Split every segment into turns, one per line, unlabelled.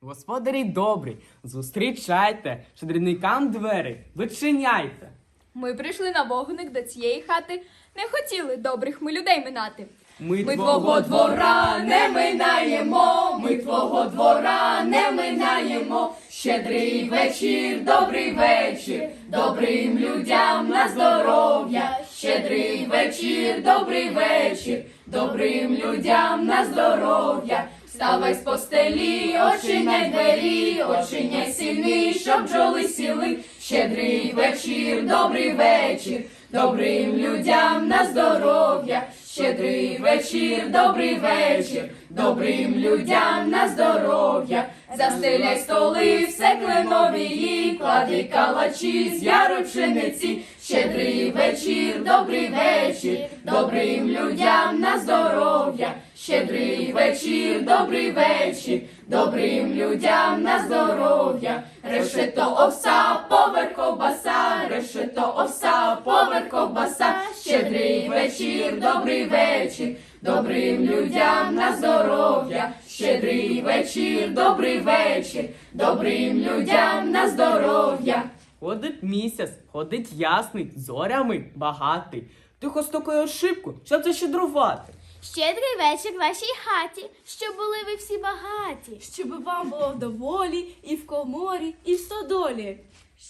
Господарі добрі, зустрічайте, щедрівникам двері, відчиняйте.
Ми прийшли на вогник до цієї хати, не хотіли добрих ми людей минати.
Ми,
Ми твого двора не минаємо, ми твого двора не минаємо. Щедрий вечір, добрий вечір, добрим людям на здоров'я. Щедрий вечір, добрий вечір, добрим людям на здоров'я. Вставай з постелі, очиняй двері, очиняй сіни, щоб бджоли сіли. Щедрий вечір, добрий вечір, добрим людям на здоров'я. Щедрий вечір, добрий вечір, добрим людям на здоров'я. Застеляй столи, все кленовії, клади калачі з яру пшениці. Щедрий вечір, добрий вечір, добрим людям на здоров'я. Щедрий вечір, добрий вечір, добрим людям на здоров'я. Решето овса, поверх ковбаса, решето овса, поверх ковбаса. Щедрий вечір, добрий вечір, добрим людям на здоров'я. Щедрий вечір, добрий вечір, добрим людям на здоров'я.
Ходить місяць, ходить ясний, зорями багатий. Тихо стукає ошибку, щоб защедрувати.
Щедрий вечір вашій хаті, щоб були ви всі багаті.
Щоб вам було в доволі і в коморі, і в стодолі.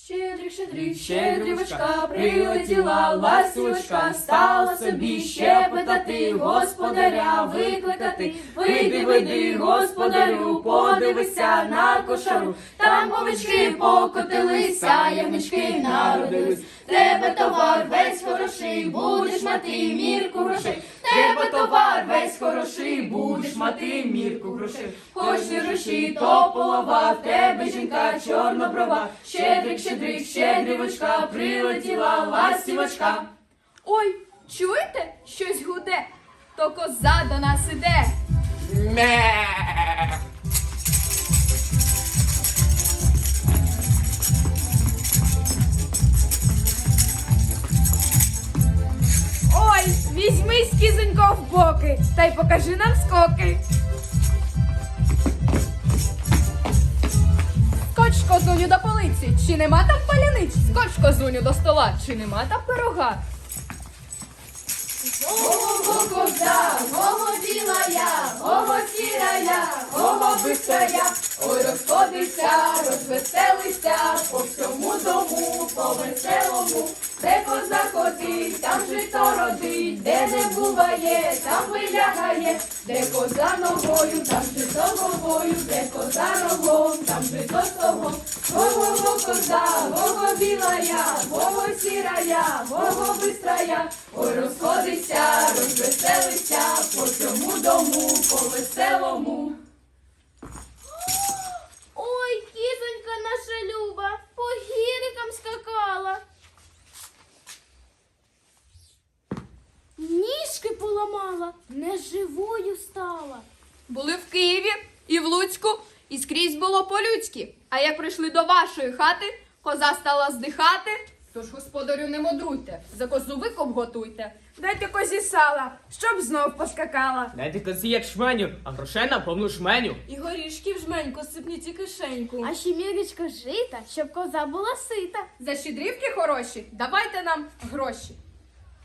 Щедрик, щедрик,
щедрівочка,
прилетіла ластівочка, стала собі щепетати, господаря викликати. Вийди, вийди, господарю, подивися на кошару. Там овечки покотилися, ямички народились. Тебе товар весь хороший, будеш мати мірку грошей. Тебе товар весь хороший, будеш мати мірку грошей. Хоч не гроші, то полова, в тебе жінка чорноброва. Щедрик, щедрик, щедрівочка, прилетіла ластівочка. Ой, чуєте? Щось гуде, то коза до нас іде.
Ой, візьмись, кізонько, в боки, та й покажи нам скоки.
Скоч козуню до полиці, чи нема там паляниць? Скоч козуню до стола, чи нема там пирога? Ого коза, ого біла я, ого сіра я, ого бистрая, ой розходиться, розвеселися, по всьому дому, по веселому, де коза там родить, де не буває, там вилягає, де коза ногою, там жито головою, де коза рогом, там жито стогом. Ого коза, го біла я, ого сіра я, ого бистра я, ой розходиться, розвеселися, по цьому дому, по
поламала, неживою стала.
Були в Києві і в Луцьку, і скрізь було по-людськи. А як прийшли до вашої хати, коза стала здихати. Тож, господарю, не мудруйте, за козу викоп готуйте.
Дайте козі сала, щоб знов поскакала.
Дайте козі як шменю, а грошей на повну шменю.
І горішки в жменьку сипніть і кишеньку.
А ще мірочка жита, щоб коза була сита.
За щедрівки хороші, давайте нам гроші.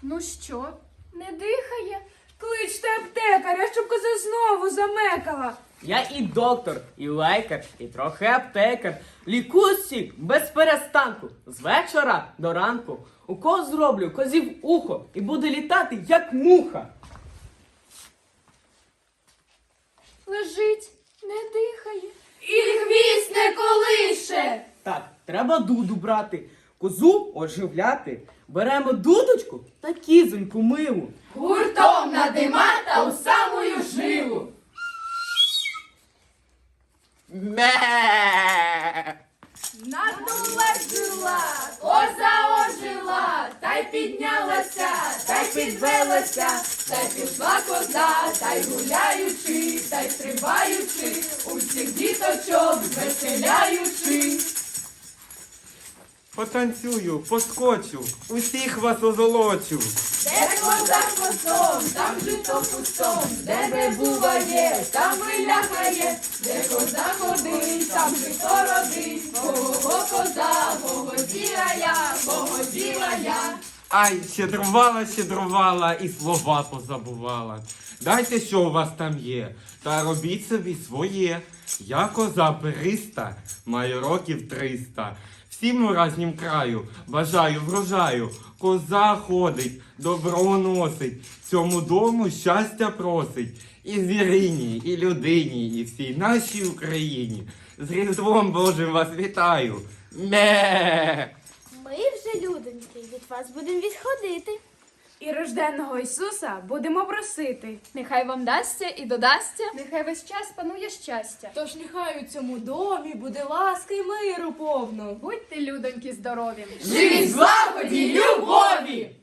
Ну що, не дихає?
Кличте аптекаря, щоб коза знову замекала.
Я і доктор, і лейкар, і трохи аптекар. Лікую всіх без перестанку. З вечора до ранку. У кого зроблю козів ухо і буде літати, як муха.
Лежить, не дихає. І хвіст не колише.
Так, треба дуду брати, козу оживляти. Беремо дудочку та кізоньку милу.
Гуртом надима та у самую жилу.
Ме.
Надула жила, коза ожила, та й піднялася, та й підвелася, та й пішла коза, та й гуляючи, та й стрибаючи, усіх діточок звеселяючи.
Потанцюю, поскочу, усіх вас озолочу.
де коза хвостом, там жито кустом, де не буває, там виляхає, де коза ходить, там жито родить, Ого, коза, бого діла я, бого діла я.
Ай, щедрувала, щедрувала і слова позабувала. Дайте, що у вас там є, та робіть собі своє. Я коза периста, маю років триста. Всім у разнім краю бажаю врожаю. Коза ходить, добро носить, цьому дому щастя просить. І звірині, і людині, і всій нашій Україні. З Різдвом Божим вас вітаю. Ме!
Ми вже, людоньки, від вас будемо відходити.
І рожденного Ісуса будемо просити.
Нехай вам дасться і додасться, нехай весь час панує щастя.
Тож нехай у цьому домі буде ласки й миру повно.
Будьте, людоньки, здорові!
Живі злагоді, любові!